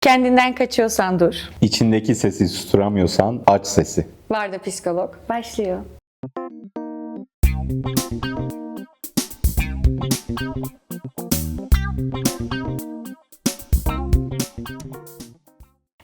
Kendinden kaçıyorsan dur. İçindeki sesi susturamıyorsan aç sesi. Var da psikolog. Başlıyor.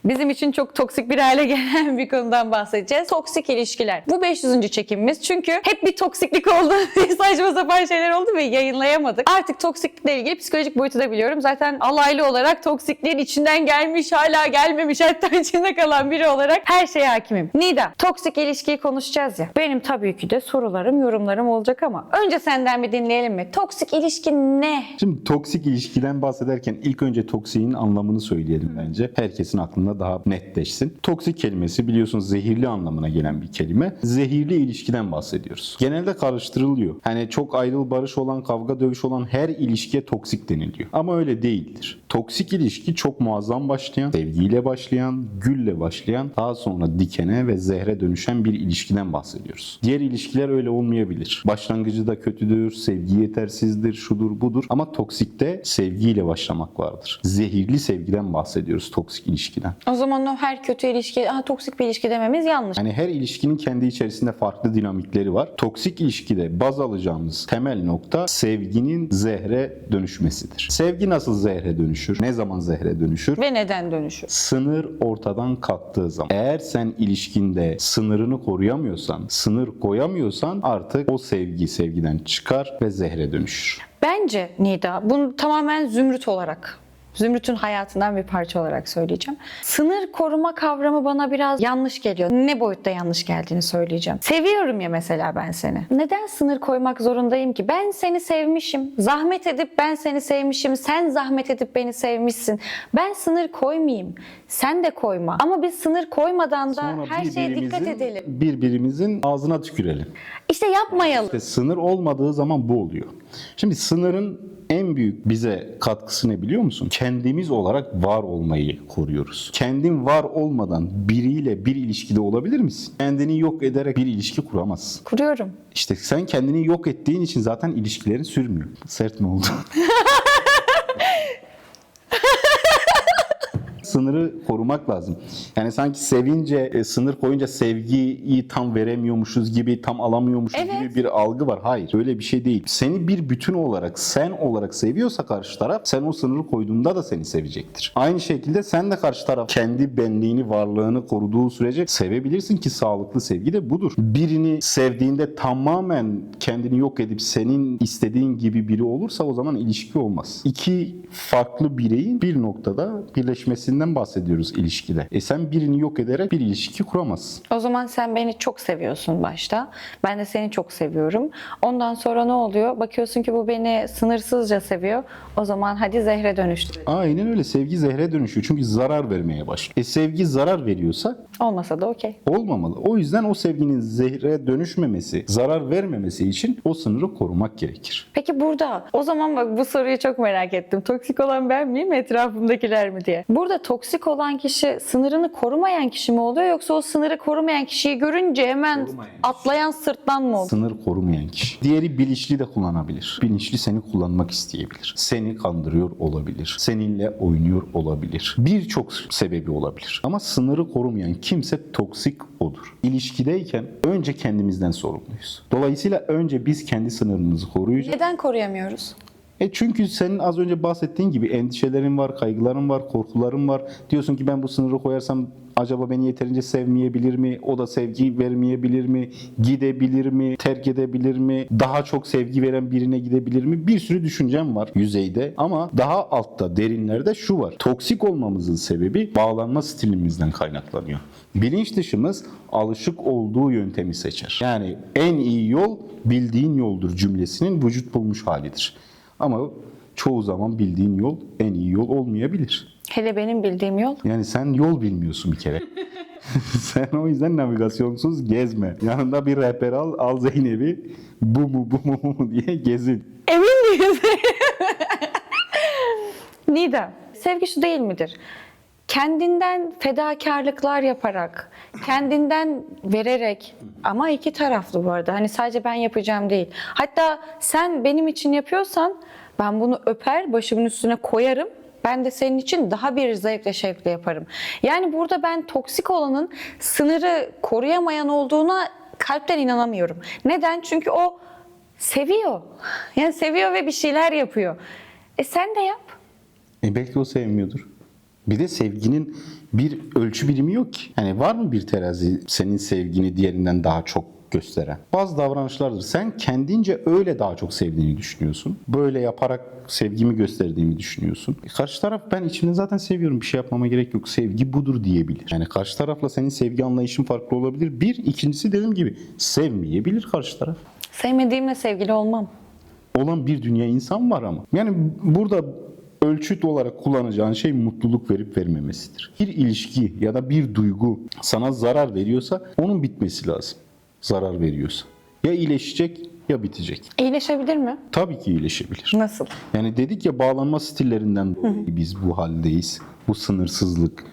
Bizim için çok toksik bir hale gelen bir konudan bahsedeceğiz. Toksik ilişkiler. Bu 500. çekimimiz çünkü hep bir toksiklik oldu. Saçma sapan şeyler oldu ve yayınlayamadık. Artık toksiklikle ilgili psikolojik boyutu da biliyorum. Zaten alaylı olarak toksikliğin içinden gelmiş, hala gelmemiş, hatta içinde kalan biri olarak her şeye hakimim. Nida, toksik ilişkiyi konuşacağız ya. Benim tabii ki de sorularım, yorumlarım olacak ama önce senden bir dinleyelim mi? Toksik ilişki ne? Şimdi toksik ilişkiden bahsederken ilk önce toksiğin anlamını söyleyelim bence. Herkesin aklında daha netleşsin. Toksik kelimesi biliyorsunuz zehirli anlamına gelen bir kelime. Zehirli ilişkiden bahsediyoruz. Genelde karıştırılıyor. Hani çok ayrıl barış olan, kavga dövüş olan her ilişkiye toksik deniliyor. Ama öyle değildir. Toksik ilişki çok muazzam başlayan, sevgiyle başlayan, gülle başlayan, daha sonra dikene ve zehre dönüşen bir ilişkiden bahsediyoruz. Diğer ilişkiler öyle olmayabilir. Başlangıcı da kötüdür, sevgi yetersizdir, şudur budur. Ama toksikte sevgiyle başlamak vardır. Zehirli sevgiden bahsediyoruz toksik ilişkiden. O zaman o her kötü ilişki, aha toksik bir ilişki dememiz yanlış. Yani her ilişkinin kendi içerisinde farklı dinamikleri var. Toksik ilişkide baz alacağımız temel nokta sevginin zehre dönüşmesidir. Sevgi nasıl zehre dönüşür? Ne zaman zehre dönüşür? Ve neden dönüşür? Sınır ortadan kalktığı zaman. Eğer sen ilişkinde sınırını koruyamıyorsan, sınır koyamıyorsan artık o sevgi sevgiden çıkar ve zehre dönüşür. Bence Nida, bunu tamamen zümrüt olarak Zümrüt'ün hayatından bir parça olarak söyleyeceğim. Sınır koruma kavramı bana biraz yanlış geliyor. Ne boyutta yanlış geldiğini söyleyeceğim. Seviyorum ya mesela ben seni. Neden sınır koymak zorundayım ki? Ben seni sevmişim. Zahmet edip ben seni sevmişim. Sen zahmet edip beni sevmişsin. Ben sınır koymayayım. Sen de koyma. Ama biz sınır koymadan da Sonra her şeye dikkat edelim. Birbirimizin ağzına tükürelim. İşte yapmayalım. İşte sınır olmadığı zaman bu oluyor. Şimdi sınırın en büyük bize katkısı ne biliyor musun? Kendimiz olarak var olmayı koruyoruz. Kendin var olmadan biriyle bir ilişkide olabilir misin? Kendini yok ederek bir ilişki kuramazsın. Kuruyorum. İşte sen kendini yok ettiğin için zaten ilişkilerin sürmüyor. Sert mi oldu? sınırı korumak lazım. Yani sanki sevince, e, sınır koyunca sevgiyi tam veremiyormuşuz gibi, tam alamıyormuşuz Evet. gibi bir algı var. Hayır, öyle bir şey değil. Seni bir bütün olarak, sen olarak seviyorsa karşı taraf, sen o sınırı koyduğunda da seni sevecektir. Aynı şekilde sen de karşı taraf kendi benliğini, varlığını koruduğu sürece sevebilirsin ki sağlıklı sevgi de budur. Birini sevdiğinde tamamen kendini yok edip senin istediğin gibi biri olursa o zaman ilişki olmaz. İki farklı bireyin bir noktada birleşmesinden bahsediyoruz ilişkide. E sen birini yok ederek bir ilişki kuramazsın. O zaman sen beni çok seviyorsun başta. Ben de seni çok seviyorum. Ondan sonra ne oluyor? Bakıyorsun ki bu beni sınırsızca seviyor. O zaman hadi zehre dönüştür. Aynen öyle. Sevgi zehre dönüşüyor. Çünkü zarar vermeye başlıyor. E sevgi zarar veriyorsa Olmasa da okey. olmamalı. O yüzden o sevginin zehre dönüşmemesi, zarar vermemesi için o sınırı korumak gerekir. Peki burada o zaman bak bu soruyu çok merak ettim. Toksik olan ben miyim etrafımdakiler mi diye. Burada toksik olan kişi sınırını korumayan kişi mi oluyor yoksa o sınırı korumayan kişiyi görünce hemen Korumayan kişi. atlayan sırtlan mı oluyor? Sınır korumayan kişi. Diğeri bilinçli de kullanabilir. Bilinçli seni kullanmak isteyebilir. Seni kandırıyor olabilir. Seninle oynuyor olabilir. Birçok sebebi olabilir. Ama sınırı korumayan kimse toksik odur. İlişkideyken önce kendimizden sorumluyuz. Dolayısıyla önce biz kendi sınırımızı koruyacağız. Neden koruyamıyoruz? E çünkü senin az önce bahsettiğin gibi endişelerin var, kaygıların var, korkuların var. Diyorsun ki ben bu sınırı koyarsam acaba beni yeterince sevmeyebilir mi? O da sevgi vermeyebilir mi? Gidebilir mi? Terk edebilir mi? Daha çok sevgi veren birine gidebilir mi? Bir sürü düşüncem var yüzeyde ama daha altta, derinlerde şu var. Toksik olmamızın sebebi bağlanma stilimizden kaynaklanıyor. Bilinç dışımız alışık olduğu yöntemi seçer. Yani en iyi yol bildiğin yoldur cümlesinin vücut bulmuş halidir. Ama çoğu zaman bildiğin yol en iyi yol olmayabilir. Hele benim bildiğim yol Yani sen yol bilmiyorsun bir kere. sen o yüzden navigasyonsuz gezme. Yanında bir rehber al, al Zeynep'i bu mu bu mu bu mu diye gezin. Emin miyiz? Nida, sevgi şu değil midir? Kendinden fedakarlıklar yaparak, kendinden vererek ama iki taraflı bu arada. Hani sadece ben yapacağım değil. Hatta sen benim için yapıyorsan ben bunu öper, başımın üstüne koyarım. Ben de senin için daha bir zevkle şevkle yaparım. Yani burada ben toksik olanın sınırı koruyamayan olduğuna kalpten inanamıyorum. Neden? Çünkü o seviyor. Yani seviyor ve bir şeyler yapıyor. E sen de yap. E belki o sevmiyordur. Bir de sevginin bir ölçü birimi yok ki. Yani var mı bir terazi senin sevgini diğerinden daha çok gösteren? Bazı davranışlardır. Sen kendince öyle daha çok sevdiğini düşünüyorsun. Böyle yaparak sevgimi gösterdiğimi düşünüyorsun. E karşı taraf ben içimde zaten seviyorum bir şey yapmama gerek yok. Sevgi budur diyebilir. Yani karşı tarafla senin sevgi anlayışın farklı olabilir. Bir, ikincisi dediğim gibi sevmeyebilir karşı taraf Sevmediğimle sevgili olmam. olan bir dünya insan var ama. Yani burada ölçüt olarak kullanacağın şey mutluluk verip vermemesidir. Bir ilişki ya da bir duygu sana zarar veriyorsa onun bitmesi lazım. Zarar veriyorsa. Ya iyileşecek ya bitecek. İyileşebilir mi? Tabii ki iyileşebilir. Nasıl? Yani dedik ya bağlanma stillerinden dolayı biz bu haldeyiz. Bu sınırsızlık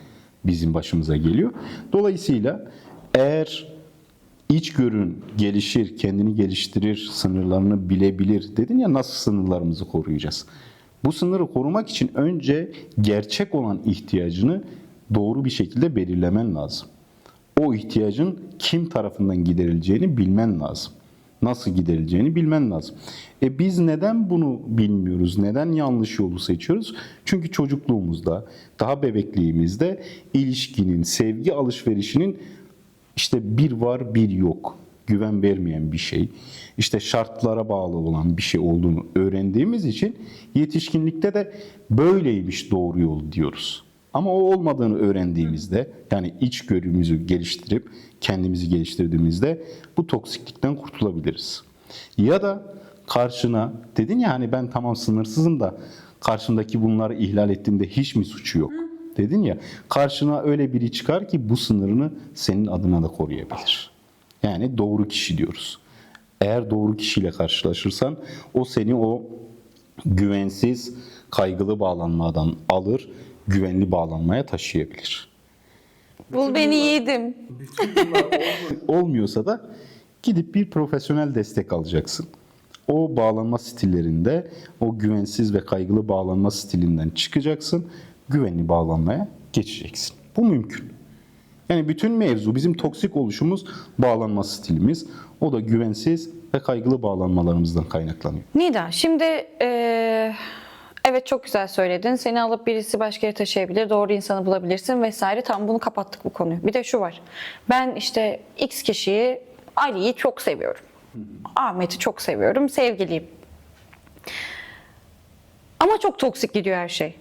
bizim başımıza geliyor. Dolayısıyla eğer içgörün gelişir, kendini geliştirir, sınırlarını bilebilir dedin ya nasıl sınırlarımızı koruyacağız? Bu sınırı korumak için önce gerçek olan ihtiyacını doğru bir şekilde belirlemen lazım. O ihtiyacın kim tarafından giderileceğini bilmen lazım nasıl giderileceğini bilmen lazım. E biz neden bunu bilmiyoruz? Neden yanlış yolu seçiyoruz? Çünkü çocukluğumuzda, daha bebekliğimizde ilişkinin, sevgi alışverişinin işte bir var bir yok. Güven vermeyen bir şey. işte şartlara bağlı olan bir şey olduğunu öğrendiğimiz için yetişkinlikte de böyleymiş doğru yol diyoruz. Ama o olmadığını öğrendiğimizde yani içgörümüzü geliştirip kendimizi geliştirdiğimizde bu toksiklikten kurtulabiliriz. Ya da karşına dedin ya hani ben tamam sınırsızım da karşımdaki bunları ihlal ettiğimde hiç mi suçu yok? Dedin ya karşına öyle biri çıkar ki bu sınırını senin adına da koruyabilir. Yani doğru kişi diyoruz. Eğer doğru kişiyle karşılaşırsan o seni o güvensiz, kaygılı bağlanmadan alır, güvenli bağlanmaya taşıyabilir. Bul beni yiğidim. Olmuyorsa da gidip bir profesyonel destek alacaksın. O bağlanma stillerinde, o güvensiz ve kaygılı bağlanma stilinden çıkacaksın, güvenli bağlanmaya geçeceksin. Bu mümkün. Yani bütün mevzu bizim toksik oluşumuz bağlanma stilimiz. O da güvensiz ve kaygılı bağlanmalarımızdan kaynaklanıyor. Nida şimdi eee, evet çok güzel söyledin. Seni alıp birisi başka yere taşıyabilir, doğru insanı bulabilirsin vesaire. Tam bunu kapattık bu konuyu. Bir de şu var. Ben işte X kişiyi, Ali'yi çok seviyorum. Ahmet'i çok seviyorum, sevgiliyim. Ama çok toksik gidiyor her şey.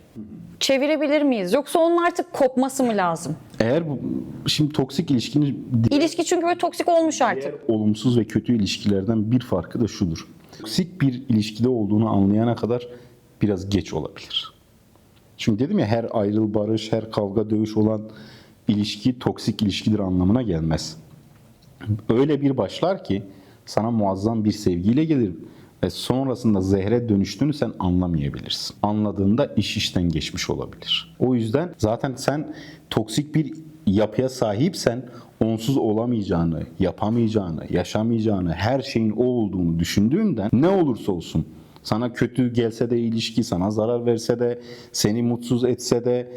Çevirebilir miyiz? Yoksa onun artık kopması mı lazım? Eğer bu, şimdi toksik ilişkinin İlişki çünkü böyle toksik olmuş artık. olumsuz ve kötü ilişkilerden bir farkı da şudur. Toksik bir ilişkide olduğunu anlayana kadar biraz geç olabilir. Çünkü dedim ya her ayrıl barış, her kavga dövüş olan ilişki toksik ilişkidir anlamına gelmez. Öyle bir başlar ki sana muazzam bir sevgiyle gelir ve sonrasında zehre dönüştüğünü sen anlamayabilirsin. Anladığında iş işten geçmiş olabilir. O yüzden zaten sen toksik bir yapıya sahipsen onsuz olamayacağını, yapamayacağını, yaşamayacağını, her şeyin o olduğunu düşündüğünden ne olursa olsun sana kötü gelse de ilişki, sana zarar verse de, seni mutsuz etse de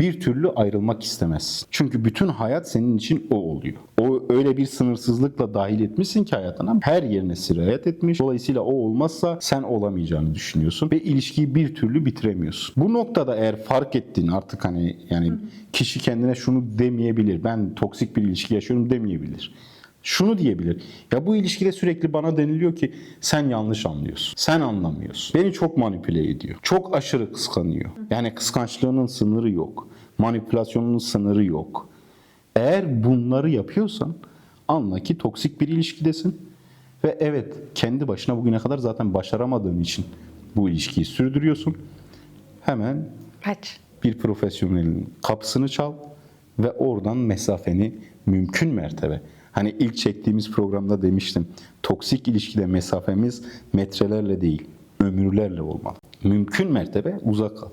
bir türlü ayrılmak istemezsin. Çünkü bütün hayat senin için o oluyor. O öyle bir sınırsızlıkla dahil etmişsin ki hayatına her yerine sirayet etmiş. Dolayısıyla o olmazsa sen olamayacağını düşünüyorsun ve ilişkiyi bir türlü bitiremiyorsun. Bu noktada eğer fark ettin artık hani yani kişi kendine şunu demeyebilir. Ben toksik bir ilişki yaşıyorum demeyebilir şunu diyebilir. Ya bu ilişkide sürekli bana deniliyor ki sen yanlış anlıyorsun. Sen anlamıyorsun. Beni çok manipüle ediyor. Çok aşırı kıskanıyor. Yani kıskançlığının sınırı yok. Manipülasyonunun sınırı yok. Eğer bunları yapıyorsan anla ki toksik bir ilişkidesin. Ve evet kendi başına bugüne kadar zaten başaramadığın için bu ilişkiyi sürdürüyorsun. Hemen Kaç. bir profesyonelin kapısını çal ve oradan mesafeni mümkün mertebe. Hani ilk çektiğimiz programda demiştim. Toksik ilişkide mesafemiz metrelerle değil, ömürlerle olmalı. Mümkün mertebe uzak kal.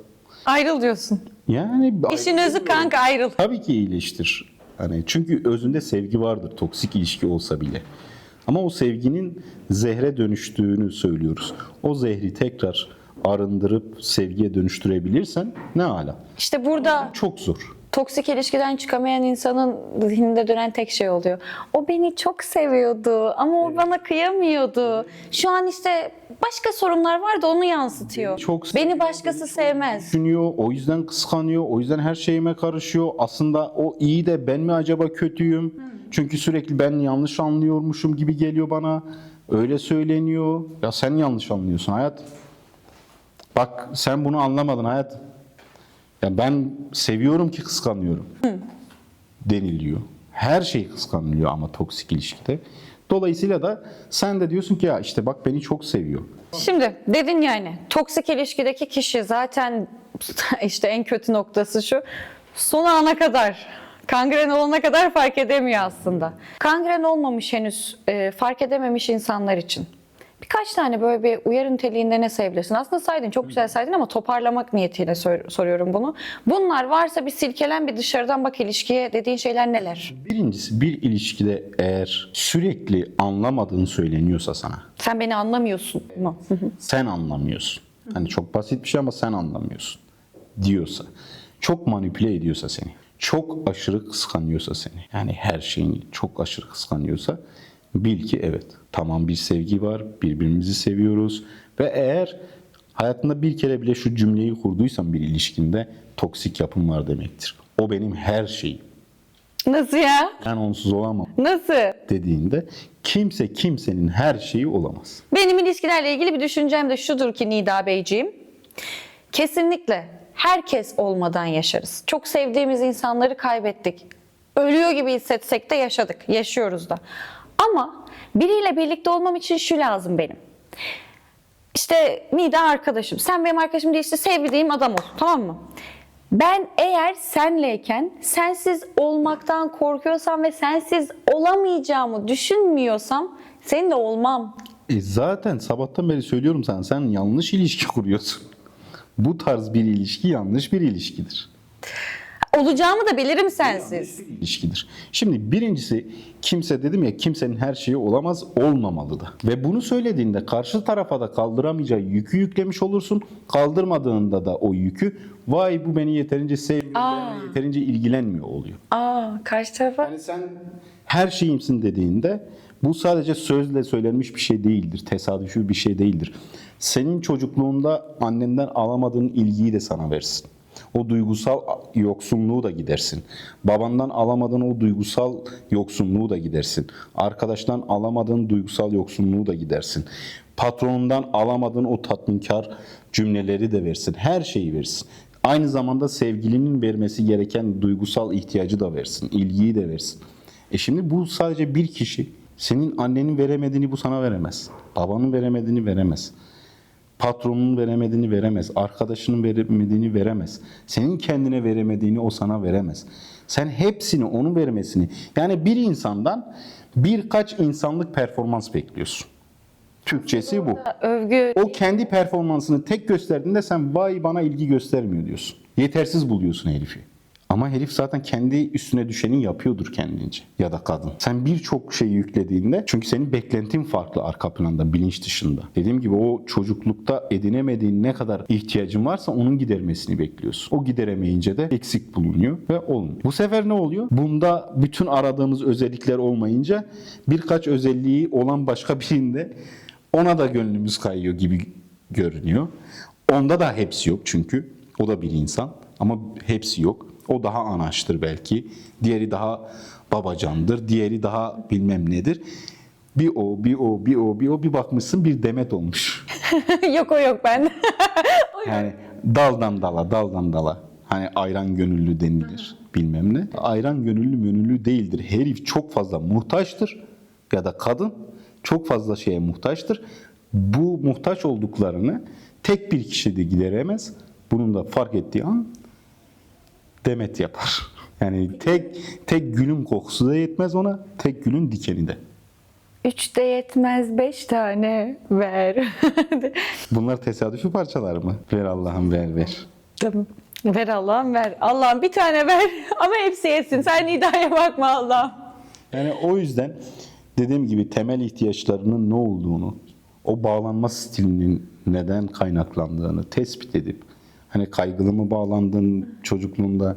Ayrıl diyorsun. Yani İşin özü kanka ayrıl. Tabii ki iyileştir. Hani çünkü özünde sevgi vardır toksik ilişki olsa bile. Ama o sevginin zehre dönüştüğünü söylüyoruz. O zehri tekrar arındırıp sevgiye dönüştürebilirsen ne ala. İşte burada Çok zor. Toksik ilişkiden çıkamayan insanın zihninde dönen tek şey oluyor. O beni çok seviyordu ama o bana kıyamıyordu. Şu an işte başka sorunlar var da onu yansıtıyor. Çok beni başkası sevmez. Düşünüyor, o yüzden kıskanıyor, o yüzden her şeyime karışıyor. Aslında o iyi de ben mi acaba kötüyüm? Çünkü sürekli ben yanlış anlıyormuşum gibi geliyor bana. Öyle söyleniyor. Ya sen yanlış anlıyorsun hayat. Bak sen bunu anlamadın hayat. Ya ben seviyorum ki kıskanıyorum. deniliyor. Her şey kıskanılıyor ama toksik ilişkide. Dolayısıyla da sen de diyorsun ki ya işte bak beni çok seviyor. Şimdi dedin yani toksik ilişkideki kişi zaten işte en kötü noktası şu. Son ana kadar kangren olana kadar fark edemiyor aslında. Kangren olmamış henüz e, fark edememiş insanlar için. Birkaç tane böyle bir uyarı niteliğinde ne sayabilirsin? Aslında saydın, çok güzel saydın ama toparlamak niyetiyle sor- soruyorum bunu. Bunlar varsa bir silkelen bir dışarıdan bak ilişkiye dediğin şeyler neler? Birincisi bir ilişkide eğer sürekli anlamadığın söyleniyorsa sana, Sen beni anlamıyorsun mu? Sen anlamıyorsun. Hani çok basit bir şey ama sen anlamıyorsun diyorsa, çok manipüle ediyorsa seni, çok aşırı kıskanıyorsa seni, yani her şeyin çok aşırı kıskanıyorsa bil ki evet tamam bir sevgi var, birbirimizi seviyoruz ve eğer hayatında bir kere bile şu cümleyi kurduysan bir ilişkinde toksik yapım var demektir. O benim her şeyim. Nasıl ya? Ben onsuz olamam Nasıl? dediğinde kimse kimsenin her şeyi olamaz. Benim ilişkilerle ilgili bir düşüncem de şudur ki Nida Beyciğim. Kesinlikle herkes olmadan yaşarız. Çok sevdiğimiz insanları kaybettik. Ölüyor gibi hissetsek de yaşadık. Yaşıyoruz da. Ama biriyle birlikte olmam için şu lazım benim. İşte Nida arkadaşım. Sen benim arkadaşım değil işte sevdiğim adam ol. Tamam mı? Ben eğer senleyken sensiz olmaktan korkuyorsam ve sensiz olamayacağımı düşünmüyorsam seninle olmam. E zaten sabahtan beri söylüyorum sana sen yanlış ilişki kuruyorsun. Bu tarz bir ilişki yanlış bir ilişkidir. Olacağımı da bilirim sensiz. ilişkidir. Şimdi birincisi kimse dedim ya kimsenin her şeyi olamaz olmamalı da. Ve bunu söylediğinde karşı tarafa da kaldıramayacağı yükü yüklemiş olursun. Kaldırmadığında da o yükü vay bu beni yeterince sevmiyor, benimle yeterince ilgilenmiyor oluyor. Aa, karşı tarafa. Yani sen her şeyimsin dediğinde bu sadece sözle söylenmiş bir şey değildir. Tesadüfi bir şey değildir. Senin çocukluğunda annenden alamadığın ilgiyi de sana versin. O duygusal yoksunluğu da gidersin. Babandan alamadığın o duygusal yoksunluğu da gidersin. Arkadaştan alamadığın duygusal yoksunluğu da gidersin. Patronundan alamadığın o tatminkar cümleleri de versin. Her şeyi versin. Aynı zamanda sevgilinin vermesi gereken duygusal ihtiyacı da versin. ilgiyi de versin. E şimdi bu sadece bir kişi. Senin annenin veremediğini bu sana veremez. Babanın veremediğini veremez. Patronun veremediğini veremez. Arkadaşının veremediğini veremez. Senin kendine veremediğini o sana veremez. Sen hepsini onun vermesini yani bir insandan birkaç insanlık performans bekliyorsun. Türkçesi bu. Övgü O kendi performansını tek gösterdiğinde sen vay bana ilgi göstermiyor diyorsun. Yetersiz buluyorsun herifi. Ama herif zaten kendi üstüne düşeni yapıyordur kendince ya da kadın. Sen birçok şey yüklediğinde çünkü senin beklentin farklı arka planda, bilinç dışında. Dediğim gibi o çocuklukta edinemediğin ne kadar ihtiyacın varsa onun gidermesini bekliyorsun. O gideremeyince de eksik bulunuyor ve olmuyor. Bu sefer ne oluyor? Bunda bütün aradığımız özellikler olmayınca birkaç özelliği olan başka birinde ona da gönlümüz kayıyor gibi görünüyor. Onda da hepsi yok çünkü o da bir insan ama hepsi yok. O daha anaçtır belki. Diğeri daha babacandır. Diğeri daha bilmem nedir. Bir o, bir o, bir o, bir o bir bakmışsın bir demet olmuş. yok o yok ben. Yani daldan dala, daldan dala. Hani ayran gönüllü denilir bilmem ne. Ayran gönüllü mönüllü değildir. Herif çok fazla muhtaçtır ya da kadın çok fazla şeye muhtaçtır. Bu muhtaç olduklarını tek bir kişi de gideremez. Bunun da fark ettiği an demet yapar. Yani tek tek gülün kokusu da yetmez ona, tek gülün dikeni de. Üç de yetmez beş tane ver. Bunlar tesadüfi parçalar mı? Ver Allah'ım ver ver. tamam. Ver Allah'ım ver. Allah'ım bir tane ver ama hepsi yetsin. Sen Nida'ya bakma Allah'ım. Yani o yüzden dediğim gibi temel ihtiyaçlarının ne olduğunu o bağlanma stilinin neden kaynaklandığını tespit edip hani kaygılı mı bağlandın çocukluğunda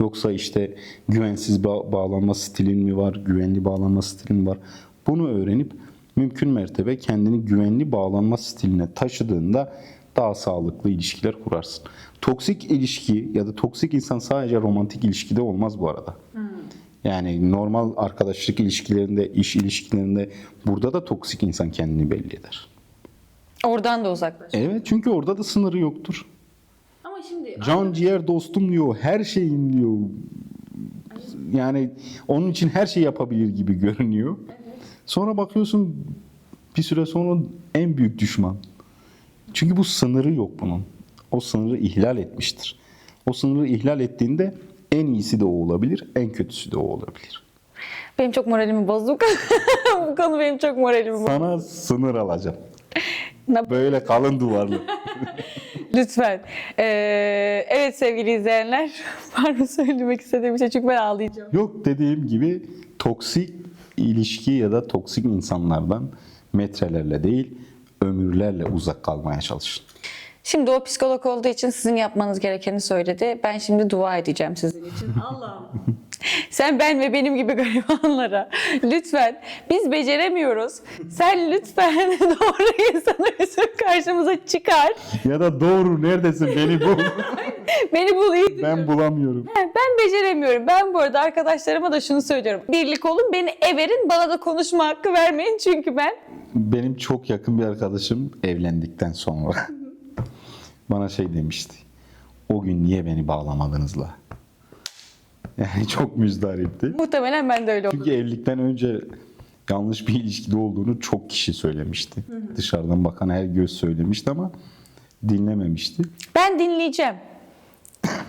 yoksa işte güvensiz ba- bağlanma stilin mi var, güvenli bağlanma stilin mi var? Bunu öğrenip mümkün mertebe kendini güvenli bağlanma stiline taşıdığında daha sağlıklı ilişkiler kurarsın. Toksik ilişki ya da toksik insan sadece romantik ilişkide olmaz bu arada. Yani normal arkadaşlık ilişkilerinde, iş ilişkilerinde burada da toksik insan kendini belli eder. Oradan da uzaklaş. Evet çünkü orada da sınırı yoktur. Ama şimdi Can ciğer dostum diyor, her şeyim diyor. Yani onun için her şey yapabilir gibi görünüyor. Sonra bakıyorsun bir süre sonra en büyük düşman. Çünkü bu sınırı yok bunun. O sınırı ihlal etmiştir. O sınırı ihlal ettiğinde en iyisi de o olabilir, en kötüsü de o olabilir. benim çok moralimi bozdu. Bu konu benim çok moralimi bozdu. Sana sınır alacağım. Böyle kalın duvarlı. Lütfen. Ee, evet sevgili izleyenler. Var mı söylemek istediğim bir şey? Çünkü ben ağlayacağım. Yok dediğim gibi toksik ilişki ya da toksik insanlardan metrelerle değil ömürlerle uzak kalmaya çalışın. Şimdi o psikolog olduğu için sizin yapmanız gerekeni söyledi. Ben şimdi dua edeceğim sizin için. Allah'ım. Sen ben ve benim gibi garibanlara lütfen biz beceremiyoruz. Sen lütfen doğru insanı bizim karşımıza çıkar. Ya da doğru neredesin beni bul. Beni bul iyi. ben bulamıyorum. Ben beceremiyorum. Ben bu arada arkadaşlarıma da şunu söylüyorum. Birlik olun beni everin bana da konuşma hakkı vermeyin çünkü ben Benim çok yakın bir arkadaşım evlendikten sonra bana şey demişti. O gün niye beni bağlamadınız la? Yani çok müzdaripti. muhtemelen ben de öyle Çünkü olurum. evlilikten önce yanlış bir ilişkide olduğunu çok kişi söylemişti. Dışarıdan bakan her göz söylemişti ama dinlememişti. Ben dinleyeceğim.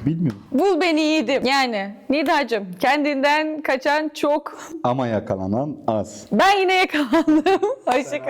Bilmiyorum. Bul beni yiğidim. Yani Nidacığım kendinden kaçan çok. Ama yakalanan az. Ben yine yakalandım. Hoşçakalın.